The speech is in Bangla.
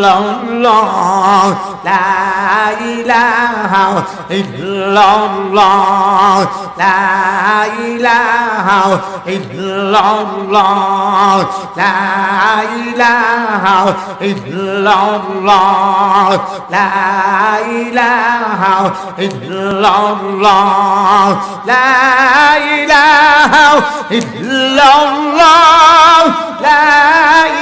lòng lòng la di la hầu lòng lòng la di la hầu lòng lòng la di la hầu lòng lòng la di la hầu lòng lòng la di la hầu lòng lòng la